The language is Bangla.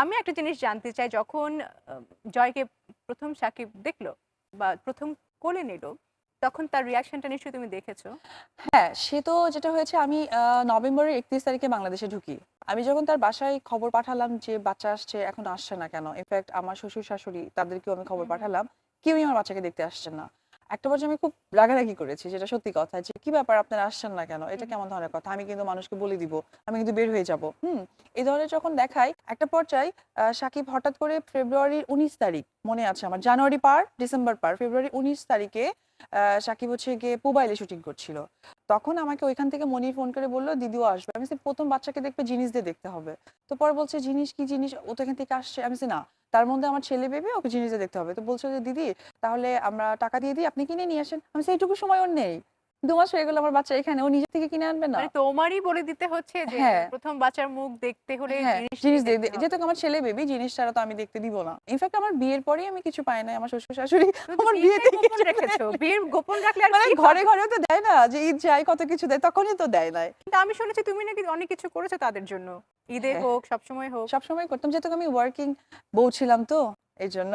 আমি একটা জিনিস জানতে চাই যখন জয়কে প্রথম সাকিব দেখল বা প্রথম কোলে নিল তখন তার রিয়াকশনটা নিশ্চয়ই তুমি দেখেছ? হ্যাঁ সে তো যেটা হয়েছে আমি নভেম্বরের একত্রিশ তারিখে বাংলাদেশে ঢুকি। আমি যখন তার বাসায় খবর পাঠালাম যে বাচ্চা আসছে এখন আসছে না কেন? ইনফ্যাক্ট আমার শ্বশুর শাশুড়ি তাদেরকেও আমি খবর। পাঠালাম। কেউই আমার বাচ্চাকে দেখতে আসছে না। একটা পর্যায়ে আমি খুব রাগারাগি করেছি যেটা সত্যি কথা যে কি ব্যাপার আপনার আসছেন না কেন? এটা কেমন ধরনের কথা? আমি কিন্তু মানুষকে বলে দিব আমি কিন্তু বের হয়ে যাব। হুম এই ধরনের যখন দেখাই একটা পর্যায়ে আহ, সাকিব হঠাৎ করে ফেব্রুয়ারির উনিশ তারিখ মনে আছে আমার। জানুয়ারি পার, ডিসেম্বর পার, ফেব্রুয়ারি উনিশ তারিখে সাকিব হচ্ছে গিয়ে মোবাইলে শুটিং করছিল। তখন আমাকে ওইখান থেকে মনির ফোন করে বলল, দিদিও আসবে। আমি সে প্রথম বাচ্চাকে দেখবে জিনিস দিয়ে দেখতে হবে। তো পরে বলছে, জিনিস কি জিনিস? ও তো এখান থেকে আসছে। আমি সে না, তার মধ্যে আমার ছেলে বেবি, ওকে জিনিস দিয়ে দেখতে হবে। তো বলছে যে, দিদি, তাহলে আমরা টাকা দিয়ে দিই, আপনি কিনে নিয়ে আসেন। আমি সেইটুকু সময় ওর নেই। দু মাস হয়ে গেল আমার বাচ্চা এখানে ও নিজে থেকে কিনে আনবে না। মানে তোমারই বলে দিতে হচ্ছে যে হ্যাঁ। প্রথম বাচ্চার মুখ দেখতে হলে হ্যাঁ জিনিস যেহেতু আমার ছেলে বেবি জিনিস ছাড়া তো আমি দেখতে দিব না। ইনফ্যাক্ট আমার বিয়ের পরেই আমি কিছু পাই নাই আমার শ্বশুর শাশুড়ি আমার বিয়েতে কিছু রেখেছো। বিয়ের গোপন রাখলে আর মানে কি ঘরে হবে? ঘরে তো দেয় না যে ঈদ যায় কত কিছু দেয় তখনই তো দেয় নাই। কিন্তু আমি শুনেছি তুমি নাকি অনেক কিছু করেছ তাদের জন্য। ঈদে হ্যাঁ। হোক সবসময় হোক। সবসময় করতাম যেহেতু আমি ওয়ার্কিং বউ ছিলাম তো এই জন্য